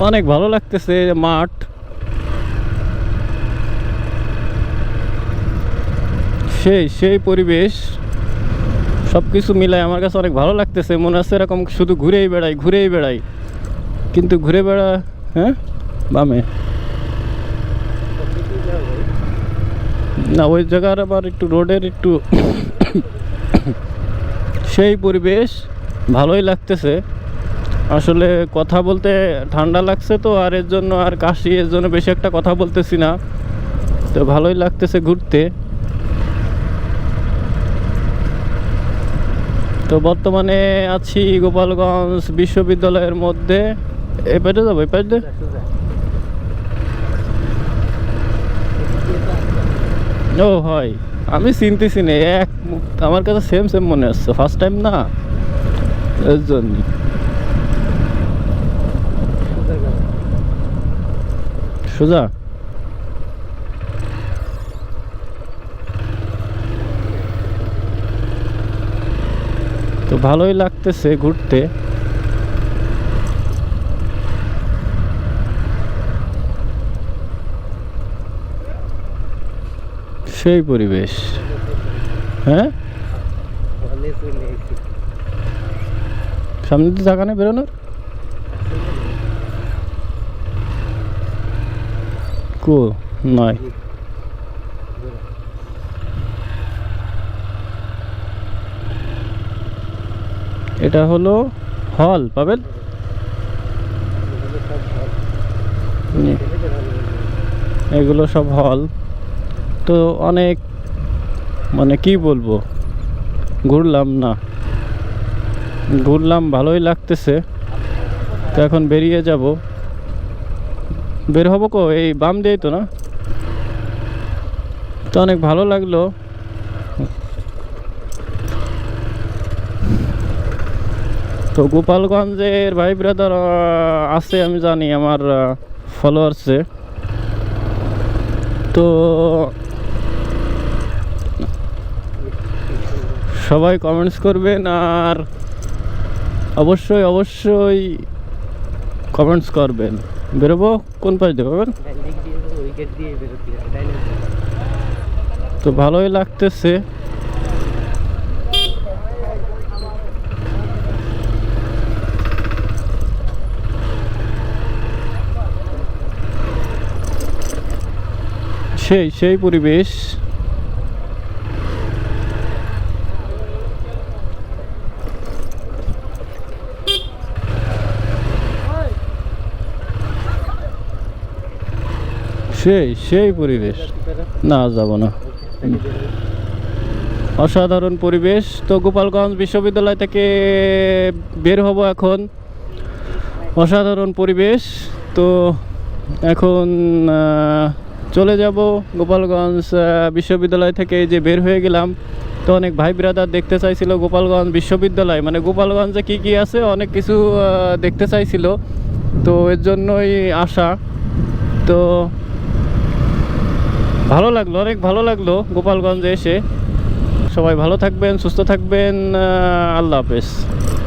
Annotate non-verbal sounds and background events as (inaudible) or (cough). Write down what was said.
অনেক ভালো লাগতেছে মাঠ। সেই সেই পরিবেশ। সব কিছু মিলায় আমার কাছে অনেক ভালো লাগতেছে, মনে হচ্ছে এরকম শুধু ঘুরেই বেড়াই ঘুরেই বেড়াই। কিন্তু ঘুরে বেড়া হ্যাঁ? বামে। না, ওই জায়গার আবার একটু রোডের একটু (coughs) সেই পরিবেশ ভালোই লাগতেছে। আসলে কথা বলতে ঠান্ডা লাগছে তো, আর এর জন্য আর কাশি, এর জন্য বেশি একটা কথা বলতেছি না। তো ভালোই লাগতেছে ঘুরতে। তো বর্তমানে আছি গোপালগঞ্জ বিশ্ববিদ্যালয়ের মধ্যে। এ পাইতে যাব পাইতে ও, হয়। আমি চিনতেছি না, এক আমার কাছে সেম সেম মনে হচ্ছে ফার্স্ট টাইম না? এর জন্য সোজা। তো ভালোই লাগতেছে ঘুরতে। সেই পরিবেশ। হ্যাঁ? সামনে তো জায়গা নেই বেরোনোর? কো নয়। এটা হলো হল পাবেন এগুলো সব হল। তো অনেক মানে কি বলব, ঘুরলাম না। ঘুরলাম, ভালোই লাগতেছে। তো এখন বেরিয়ে যাব। বের হব কো? এই বাম দিয়েই তো না? তো অনেক ভালো লাগল। তো গোপালগঞ্জের ভাই ব্রাদার আছে আমি জানি আমার ফলোয়ার্সে তো সবাই কমেন্টস করবেন আর অবশ্যই অবশ্যই কমেন্টস করবেন। বেরোবো? কোন পাশ দিয়ে? পাবেন তো ভালোই লাগতেছে। সেই সেই পরিবেশ। সেই সেই পরিবেশ। না যাব না। অসাধারণ পরিবেশ। তো গোপালগঞ্জ বিশ্ববিদ্যালয় থেকে বের হব এখন। অসাধারণ পরিবেশ। তো এখন চলে যাব গোপালগঞ্জ বিশ্ববিদ্যালয় থেকে যে বের হয়ে গেলাম। তো অনেক ভাই ব্রাদার দেখতে চাইছিল গোপালগঞ্জ বিশ্ববিদ্যালয়। মানে গোপালগঞ্জে কি কি আছে অনেক কিছু দেখতে চাইছিল। তো এর জন্যই আসা তো ভালো লাগল অনেক ভালো লাগল গোপালগঞ্জে এসে। সবাই ভালো থাকবেন সুস্থ থাকবেন আল্লাহ হাফেজ।